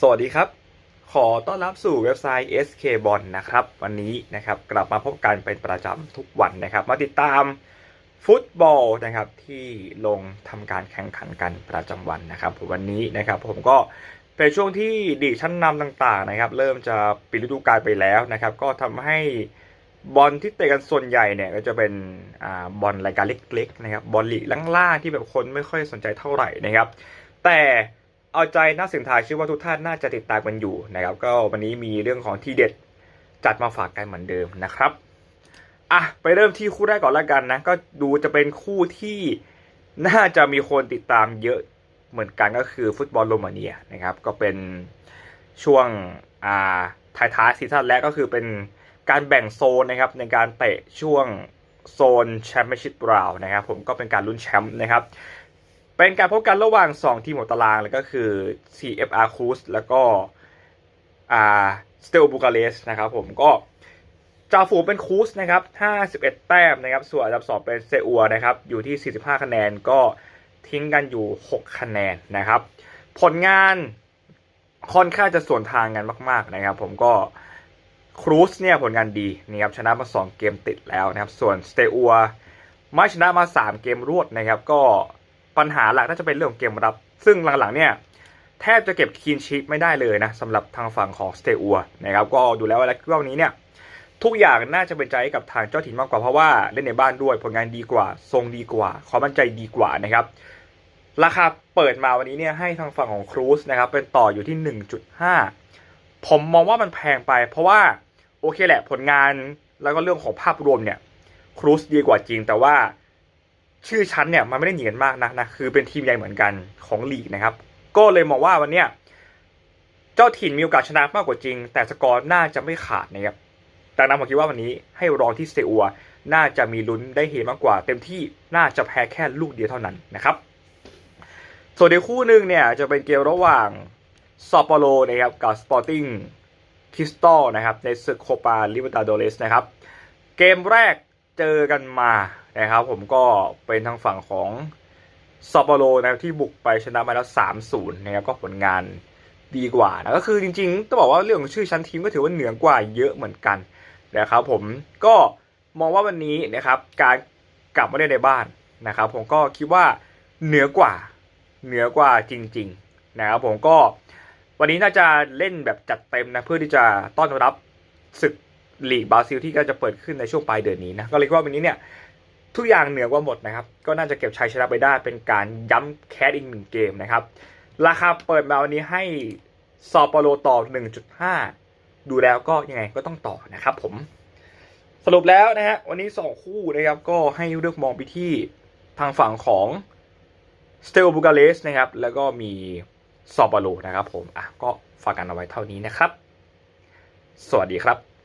สวัสดีครับ ขอต้อนรับสู่เว็บไซต์ SK b o n นะครับ วันนี้นะครับกลับมาพบกันเป็นประจำทุกวันนะครับ มาติดตามฟุตบอลนะครับที่ลงทำการแข่งขันกันประจำวันนะครับวันนี้นะครับผมก็เป็นช่วงที่ดีชั้นนำต่างๆนะครับ เริ่มจะปิดฤดูกาลไปแล้วนะครับ ก็ทำให้บอลที่เตะกันส่วนใหญ่เนี่ยก็จะเป็นอ่าบอลรายการเล็กๆนะครับบอลลีกล่างๆที่แบบคนไม่ค่อยสนใจเท่าไหร่นะครับ แต่ เอาใจนักเสียงทายชื่อว่าทุกท่านน่าจะติดตามกันอยู่นะครับ ก็วันนี้มีเรื่องของที่เด็ดจัดมาฝากกันเหมือนเดิมนะครับอะไปเริ่มที่คู่แรกก่อนละกันนะ ก็ดูจะเป็นคู่ที่น่าจะมีคนติดตามเยอะเหมือนกันก็คือฟุตบอลโรมาเนียนะครับ ก็เป็นช่วงอ่าท้ายๆซีซั่นแรกก็คือเป็นการแบ่งโซนนะครับในการเตะช่วงโซนแชมเปี้ยนชิพราวนะครับผมก็เป็นการลุ้นแชมป์นะครับ เป็นการพบกันระหว่าง 2 ทีมของตารางเลยก็คือ CFR Cruz แล้วก็อ่าสเตลบูกาเ s สนะครับผมก็จ่าฝูงเป็นครูสนะครับ 51 แต้มนะครับ ส่วนอันดับ 2 เป็นเซอัวนะครับ อยู่ที่ 45 คะแนน ก็ทิ้งกันอยู่ 6 คะแนนนะครับ ผลงานค่อนข้างจะส่วนทางกันมาก ๆ นะครับ ผมก็ครูสเนี่ยผลงานดีนะครับ ชนะมา 2 เกมติดแล้วนะครับ ส่วนสเตอัวไม่ชนะมา 3 เกมรวดนะครับ ก็ ปัญหาหลักน่าจะเป็นเรื่องของเกมรับ ซึ่งหลังๆเนี่ยแทบจะเก็บคีนชีตไม่ได้เลยนะสำหรับทางฝั่งของสเตอัวนะครับก็ดูแล้วแล้วรอบนี้เนี่ยทุกอย่างน่าจะเป็นใจให้กับทางเจ้าถิ่นมากกว่าเพราะว่าเล่นในบ้านด้วยผลงานดีกว่า ทรงดีกว่าความมั่นใจดีกว่านะครับราคาเปิดมาวันนี้เนี่ยให้ทางฝั่งของครูซนะครับเป็นต่ออยู่ที่ 1.5 ผมมองว่ามันแพงไป เพราะว่าโอเคแหละผลงานแล้วก็เรื่องของภาพรวมเนี่ยครูซดีกว่าจริงแต่ว่า ชื่อชั้นเนี่ยมันไม่ได้หนีกันมากนะนะคือเป็นทีมใหญ่เหมือนกันของลีกนะครับ ก็เลยมองว่าวันเนี้ยเจ้าถิ่นมีโอกาสชนะมากกว่าจริง แต่สกอร์น่าจะไม่ขาดนะครับดังนั้นผมคิดว่าวันนี้ให้รองที่เซอัวน่าจะมีลุ้นได้เฮมากกว่า เต็มที่น่าจะแพ้แค่ลูกเดียวเท่านั้นนะครับส่วนในคู่หนึ่งเนี่ยจะเป็นเกมระหว่างซอปโปโลนะครับกับสปอร์ติ้งคริสตัลนะครับในศึกโคปาลิเบตาโดเรสนะครับ เกมแรกเจอกันมา นะครับผมก็เป็นทางฝั่งของซอปโปโลนะครับที่บุกไปชนะมาแล้ว3-0นะครับก็ผลงานดีกว่านะก็คือจริงๆต้องบอกว่าเรื่องของชื่อชั้นทีมก็ถือว่าเหนือกว่าเยอะเหมือนกันนะครับผมก็มองว่าวันนี้นะครับการกลับมาเล่นในบ้านนะครับผมก็คิดว่าเหนือกว่าเหนือกว่าจริงๆนะครับผมก็วันนี้น่าจะเล่นแบบจัดเต็มนะเพื่อที่จะต้อนรับศึกลีกบราซิลที่ก็จะเปิดขึ้นในช่วงปลายเดือนนี้นะก็เลยว่าวันนี้เนี่ย ทุกอย่างเหนือกว่าหมดนะครับ ก็น่าจะเก็บชัยชนะไปได้เป็นการย้ำแคสอีกหนึ่งเกมนะครับ ราคาเปิดมาวันนี้ให้ซอปโลต่อ 1.5 ดูแล้วก็ยังไงก็ต้องต่อนะครับผม สรุปแล้วนะฮะวันนี้สองคู่นะครับก็ให้เลือกมองไปที่ทางฝั่งของสเตลบูกาเลสนะครับ แล้วก็มีซอปโลนะครับผม อะก็ฝากกันเอาไว้เท่านี้นะครับ สวัสดีครับ